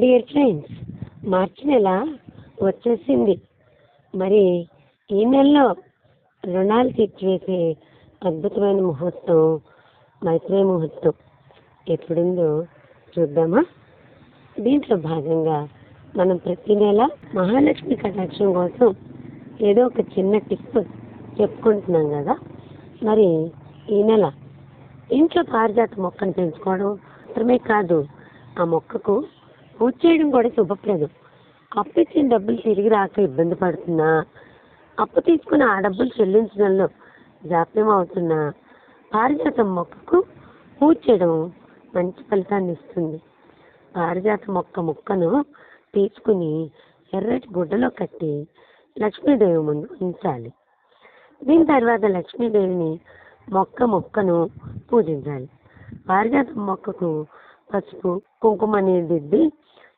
Dear friends మార్చి నెల వచ్చేసింది. మరి ఈ నెలలో రుణాలు తీర్చివేసే అద్భుతమైన ముహూర్తం మైత్రే ముహూర్తం ఎప్పుడుందో చూద్దామా? దీంట్లో భాగంగా మనం ప్రతి నెల మహాలక్ష్మి కటాక్షం కోసం ఏదో ఒక చిన్న టిప్ చెప్పుకుంటున్నాం కదా. మరి ఈ నెల ఇంట్లో పారిజాత మొక్కను పెంచుకోవడం మాత్రమే కాదు ఆ మొక్కకు పూజ చేయడం కూడా శుభప్రదం. అప్పు ఇచ్చిన డబ్బులు తిరిగి రాక ఇబ్బంది పడుతున్నా. అప్పు తీసుకుని ఆ డబ్బులు చెల్లించడంలో జాప్యం అవుతున్నా. పారిజాతం మొక్కకు పూజ చేయడం మంచి ఫలితాన్ని ఇస్తుంది. పారిజాత మొక్క మొక్కను తీసుకుని ఎర్రటి గుడ్డలో కట్టి లక్ష్మీదేవి ముందు ఉంచాలి. దీని తర్వాత లక్ష్మీదేవిని మొక్క మొక్కను పూజించాలి. పారిజాతం మొక్కకు పసుపు కుంకుమని దిద్ది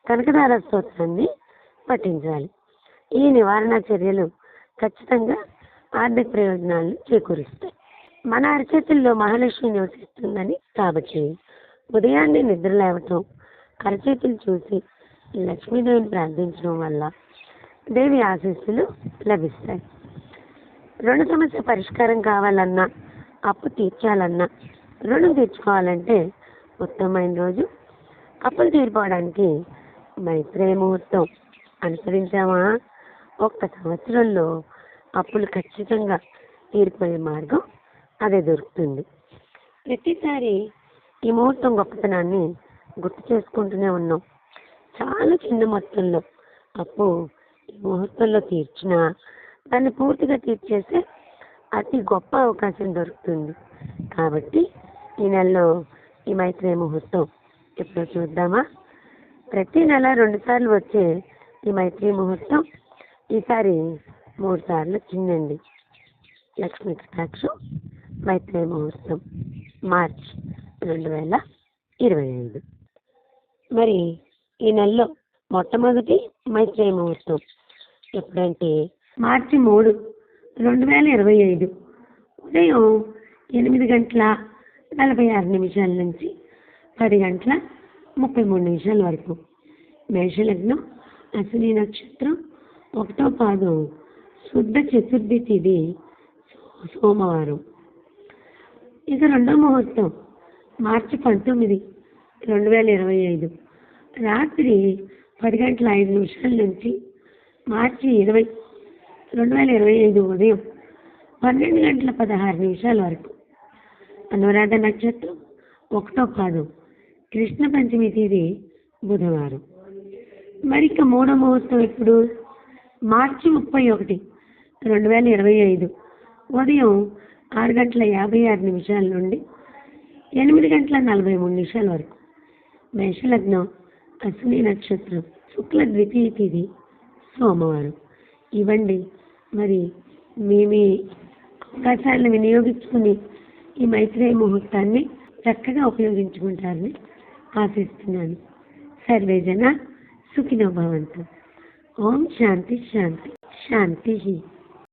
కనకదార స్తోత్రాన్ని పఠించాలి. ఈ నివారణ చర్యలు ఖచ్చితంగా ఆర్థిక ప్రయోజనాలను చేకూరుస్తాయి. మన అరచేతుల్లో మహాలక్ష్మి నివసిస్తుందని కాబట్టి ఉదయాన్నే నిద్ర లేవటం అరచేతులు చూసి లక్ష్మీదేవిని ప్రార్థించడం వల్ల దేవి ఆశీస్సులు లభిస్తాయి. రుణ సమస్య పరిష్కారం కావాలన్నా అప్పు తీర్చాలన్నా రుణం తీర్చుకోవాలంటే ఉత్తమమైన రోజు. అప్పులు తీరిపోవడానికి మైత్రేయ ముహూర్తం అనుసరించామా ఒక్క సంవత్సరంలో అప్పులు ఖచ్చితంగా తీరిపోయే మార్గం అదే దొరుకుతుంది. ప్రతిసారి ఈ ముహూర్తం గొప్పతనాన్ని గుర్తు చేసుకుంటూనే ఉన్నాం. చాలా చిన్న మొత్తంలో అప్పు ఈ ముహూర్తంలో తీర్చినా దాన్ని పూర్తిగా తీర్చేసే అతి గొప్ప అవకాశం దొరుకుతుంది. కాబట్టి ఈ నెలలో ఈ మైత్రేయ ముహూర్తం ఎప్పుడో చూద్దామా? ప్రతి నెల రెండు సార్లు వచ్చే ఈ మైత్రి ముహూర్తం ఈసారి మూడు సార్లు వచ్చిందండి లక్ష్మీ కటాక్షం మైత్రి ముహూర్తం మార్చ్ రెండు వేల ఇరవై ఐదు. మరి ఈ నెలలో మొట్టమొదటి మైత్రి ముహూర్తం ఎప్పుడంటే మార్చి మూడు రెండు వేల ఇరవై ఐదు. ఉదయం ఎనిమిది గంటల నలభై ఆరు నిమిషాల నుంచి పది గంటల ముప్పై మూడు నిమిషాల వరకు. మేషలగ్నం అశ్విని నక్షత్రం ఒకటో పాదం శుద్ధ చతుర్థి తిథి సోమవారం. ఇక రెండో ముహూర్తం మార్చి పంతొమ్మిది రెండు వేల ఇరవై ఐదు. రాత్రి పది గంటల ఐదు నిమిషాల నుంచి మార్చి ఇరవై రెండు వేల ఇరవై ఐదు ఉదయం పన్నెండు గంటల పదహారు నిమిషాల వరకు. అనురాధ నక్షత్రం ఒకటో పాదం. కృష్ణ పంచమి తేదీ బుధవారం. మరి ఇక మూడో మహోత్సవం ఇప్పుడు మార్చి ముప్పై ఒకటి రెండు వేల ఇరవై ఐదు. ఉదయం ఆరు గంటల యాభై ఆరు నిమిషాల నుండి ఎనిమిది గంటల నలభై మూడు నిమిషాల వరకు మేషలగ్నం అశ్విని నక్షత్రం శుక్ల ద్వితీయ తిథి సోమవారం. ఇవ్వండి మరి మీ మీ అవకాశాలను వినియోగించుకుని ఈ మైత్రేయ ముహూర్తాన్ని చక్కగా ఉపయోగించుకుంటారని ఆశిస్తున్నాను. సర్వే జన సుఖినో భవంతు. ఓం శాంతి శాంతి. శాంతి.